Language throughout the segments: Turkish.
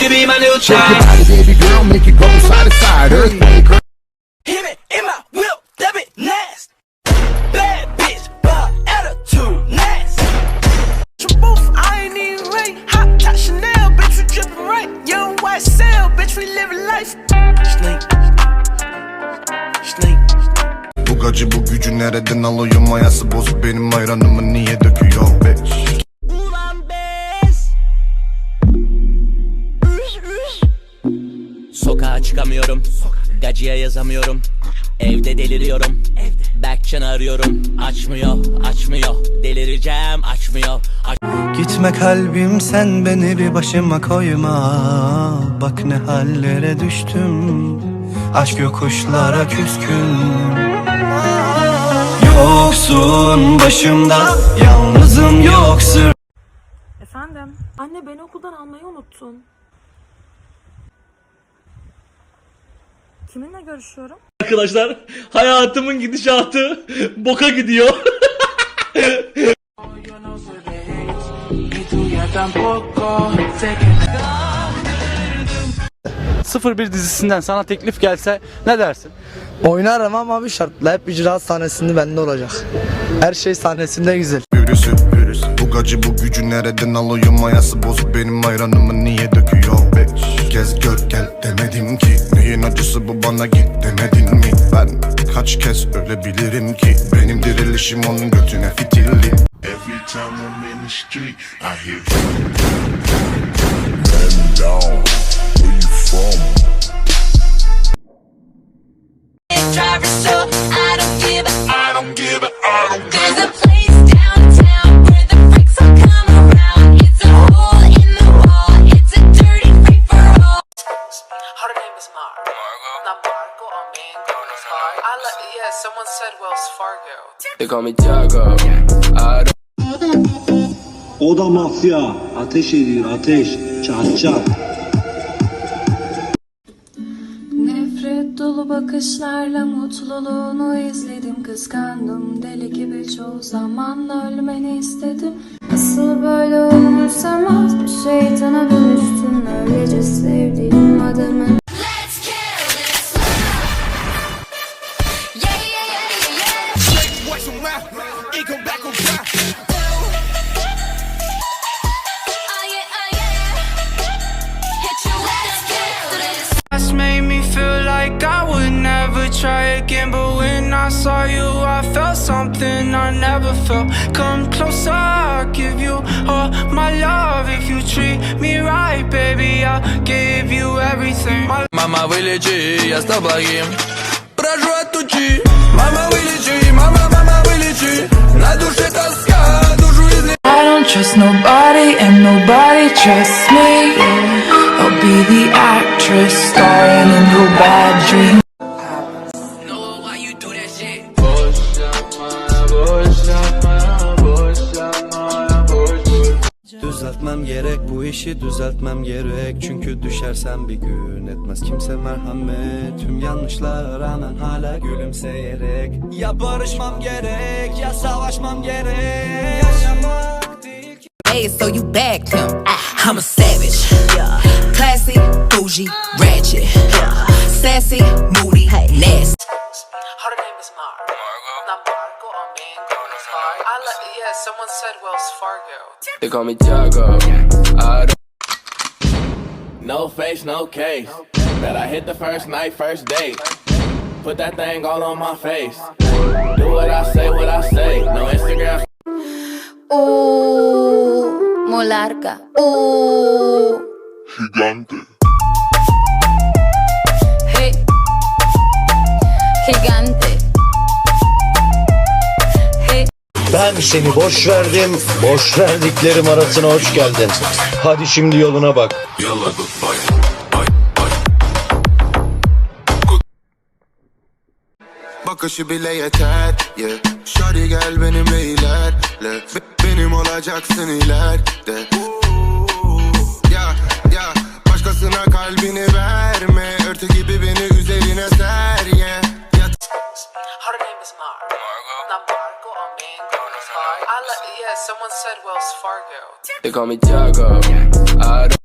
Shake your body, baby girl, make it go side to side. Earthquake, Hit me in my whip, that bit nasty. Bad bitch, but attitude nasty. Boof, I ain't even right. Hot top Chanel, bitch, we drippin' right. Young white cell, bitch, we living life. Snake. Snake. Bu gacı bu gücü nereden alıyor mayası bozuk benim ayranımı niye döküyor bitch çıkamıyorum. Gacıya yazamıyorum. Evde deliriyorum. Berkcan'ı arıyorum. Açmıyor açmıyor. Delireceğim açmıyor. Aç- Gitme kalbim sen beni bir başıma koyma. Bak ne hallere düştüm. Aşk yokuşlara küskün. Yoksun başımda Yalnızım yoksun Efendim? Anne beni okuldan almayı unuttun. Kiminle görüşüyorum? Arkadaşlar hayatımın gidişatı boka gidiyor. Sıfır bir dizisinden sana teklif gelse ne dersin? Oynarım ama bir şartla hep icraat sahnesinde bende olacak. Her şey sahnesinde güzel. Virüsü virüs Bu gacı bu gücü nereden alıyor mayası bozuk benim ayranımı niye döküyor bitch Gez gör gel demedim ki Neyin acısı bu bana git demedin mi? Ben kaç kez ölebilirim ki? Benim dirilişim onun götüne fitilli. Every time I'm in the street, I hear Man down, where you from? driver, so I yeah, someone said Wells Fargo. They call me Tiago. O da mafya. Ateş ediyor ateş. Çat çat. Nefret dolu bakışlarla mutluluğunu izledim Kıskandım deli gibi çoğu zaman ölmeni istedim Nasıl böyle umursamaz bir şeytana dönüştün Öylece sevdiğim adamın made me feel like I would never try again. But when I saw you, I felt something I never felt. Come closer, I'll give you all my love. If you treat me right, baby, I'll give you everything. My Мама, вылечи, я с тобой Прошу отучи Мама, вылечи, мама, мама, вылечи На душе тоска, душу изли I don't trust nobody and nobody trusts me I'll be the actress starring in your bad dream Düzeltmem gerek bu işi düzeltmem gerek Çünkü düşersem bir gün etmez kimse merhamet Tüm yanlışlara rağmen hala gülümseyerek Ya barışmam gerek ya savaşmam gerek Yaşamak değil ki Hey, so you bagged him. I'm a savage. Classy, bougie, ratchet. Sassy, moody, nasty. Someone said Wells Fargo. They call me Tiago I don't No face, no case. Bet I hit the first night, first date. Put that thing all on my face. Do what I say, what I say. No Instagram. Uh, molarga. Uh. Gigante. Hey. Gigante. Ben seni boş verdim. Boş verdiklerim arasına hoş geldin. Hadi şimdi yoluna bak. Bakışı bile yeter yeah. Şari gel benimle ilerle Be- Benim olacaksın ileride Ya ya Başkasına kalbini verme said someone said Wells Fargo. They call me Tiago. I don't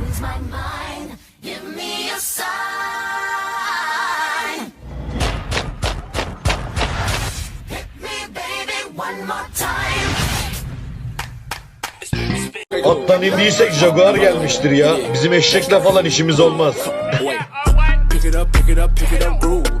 Lose my mind. Give me a sign. Hit me, baby, one more time. Attan indiysek Jaguar gelmiştir ya. Bizim eşekle falan işimiz olmaz. pick it up, pick it up, pick it up.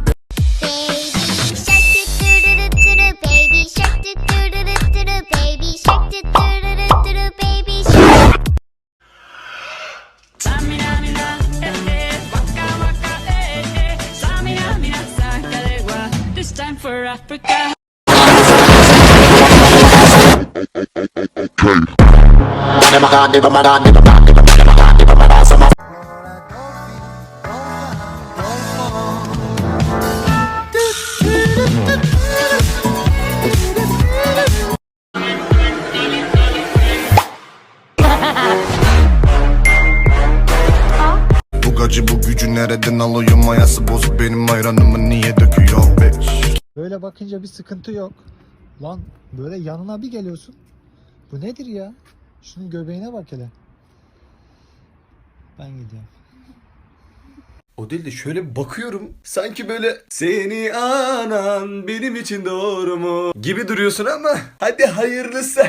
Bu gacı bu gücü nereden alıyor mayası bozuk benim ayranımı niye döküyor bitch Böyle bakınca bir sıkıntı yok. Lan böyle yanına bir geliyorsun. Bu nedir ya? Şunun göbeğine bak hele. Ben gidiyorum. O değil de şöyle bir bakıyorum. Sanki böyle seni anan benim için doğru mu gibi duruyorsun ama hadi hayırlısı.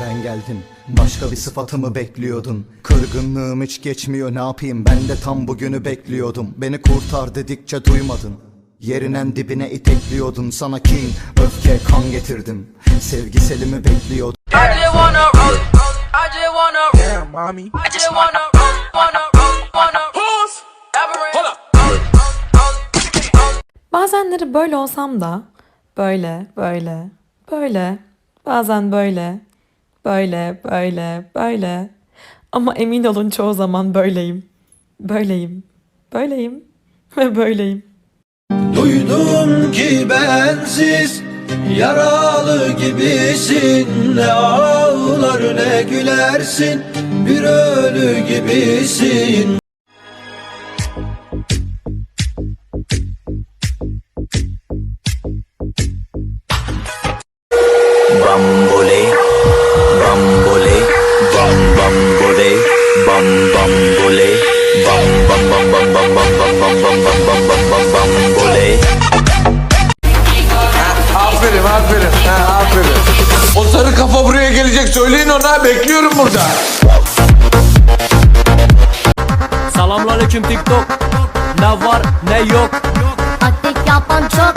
Ben geldim. Başka bir sıfatımı bekliyordun. Kırgınlığım hiç geçmiyor ne yapayım ben de tam bugünü bekliyordum. Beni kurtar dedikçe duymadın. Yerinen dibine itekliyordun sana kin, öfke, kan getirdim. Sevgiselimi bekliyordum. Just wanna roll, I just wanna Damn, mommy. I just wanna roll, wanna roll, wanna Pause. Hold up. Bazenleri böyle olsam da böyle, böyle, böyle, bazen böyle, böyle, böyle, böyle. Ama emin olun çoğu zaman böyleyim. Böyleyim, böyleyim ve böyleyim. Duydum ki bensiz yaralı gibisin Ne ağlar ne gülersin bir ölü gibisin. Bambole, gelecek, söyleyin ona, bekliyorum burada. Selamünaleyküm TikTok. Ne var ne yok. Taktik yapan çok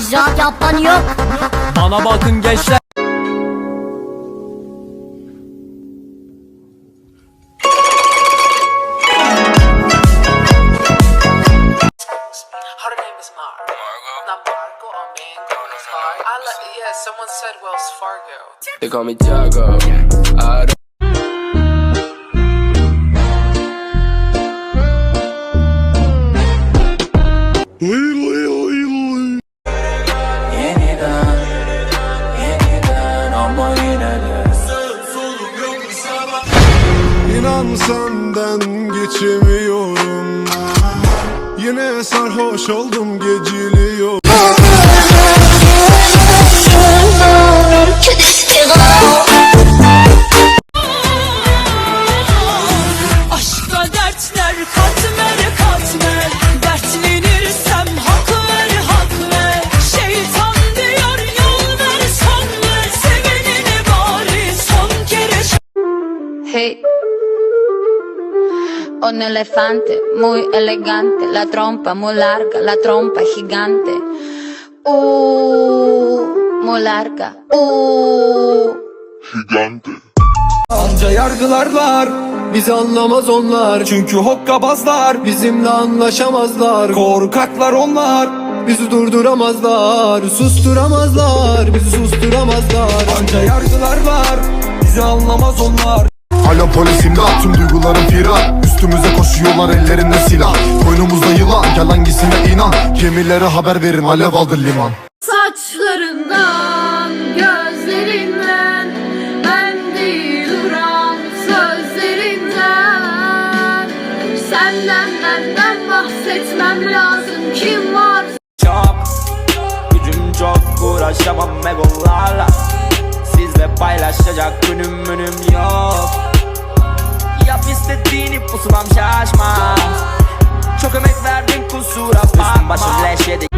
icraat yapan yok Bana bakın gençler. Wells Fargo. They call me Tiago. I don't İnan senden geçemiyorum Yine sarhoş oldum Un elefante muy elegante La trompa muy larga La trompa gigante. Uh, muy larga Uh. Anca yargılarlar Bizi anlamaz onlar. Çünkü hokkabazlar Bizimle anlaşamazlar. Korkaklar onlar Bizi durduramazlar. Susturamazlar Bizi susturamazlar. Anca yargılar var Bizi anlamaz onlar. Alo polis imdat tüm duygularım firar Üstümüze koşuyorlar ellerinde silah. Koynumuzda yılan gel hangisine inan? Gemilere haber verin alev aldı liman. Saçlarından, gözlerinden Ben değil duran sözlerinden. Senden benden bahsetmem lazım Kim var? Çok gücüm çok uğraşamam egolarla Sizle paylaşacak günüm münüm yok Yap istediğini pusulam şaşmaz Çok emek verdin kusura bakma. Üstüm başım leş yedi